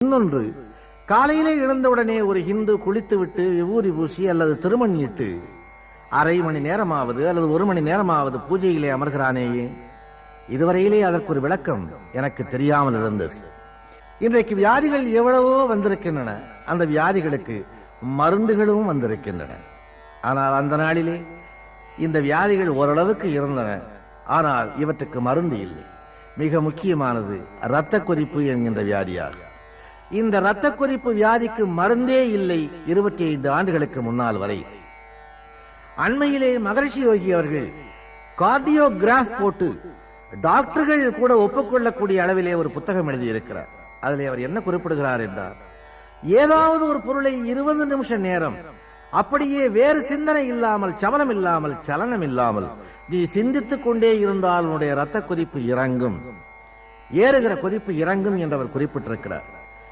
இன்னொன்று காலையிலே எழுந்தவுடனே ஒரு ஹிந்து குளித்துவிட்டு விபூதி பூசி அல்லது திருமணியிட்டு அரை மணி நேரமாவது அல்லது ஒரு மணி நேரமாவது பூஜையிலே அமர்கிறானேயே இதுவரையிலே அதற்கு ஒரு விளக்கம் எனக்கு தெரியாமல் இருந்தது. இன்றைக்கு வியாதிகள் எவ்வளவோ வந்திருக்கின்றன. அந்த வியாதிகளுக்கு மருந்துகளும் வந்திருக்கின்றன. ஆனால் அந்த நாளிலே இந்த வியாதிகள் ஓரளவுக்கு இருந்தன. ஆனால் இவற்றுக்கு மருந்து இல்லை. மிக முக்கியமானது இரத்த கொதிப்பு என்கின்ற வியாதியாகும் இந்த இரத்த கொதிப்பு வியாதிக்கு மருந்தே இல்லை இருபத்தி ஐந்து ஆண்டுகளுக்கு முன்னால் வரை. அண்மையிலே மகரிஷி யோகி அவர்கள் கார்டியோகிராஃப் போட்டு டாக்டர்கள் கூட ஒப்புக்கொள்ளக்கூடிய அளவிலே ஒரு புத்தகம் எழுதியிருக்கிறார். அதிலே அவர் என்ன குறிப்பிடுகிறார் என்றார். ஏதாவது ஒரு பொருளை இருபது நிமிஷ நேரம் அப்படியே வேறு சிந்தனை இல்லாமல் சமனம் இல்லாமல் சலனம் இல்லாமல் நீ சிந்தித்துக் கொண்டே இருந்தால் உன்னுடைய ரத்த கொதிப்பு இறங்கும். ஏறுகிற கொதிப்பு இறங்கும் என்று அவர் குறிப்பிட்டிருக்கிறார்.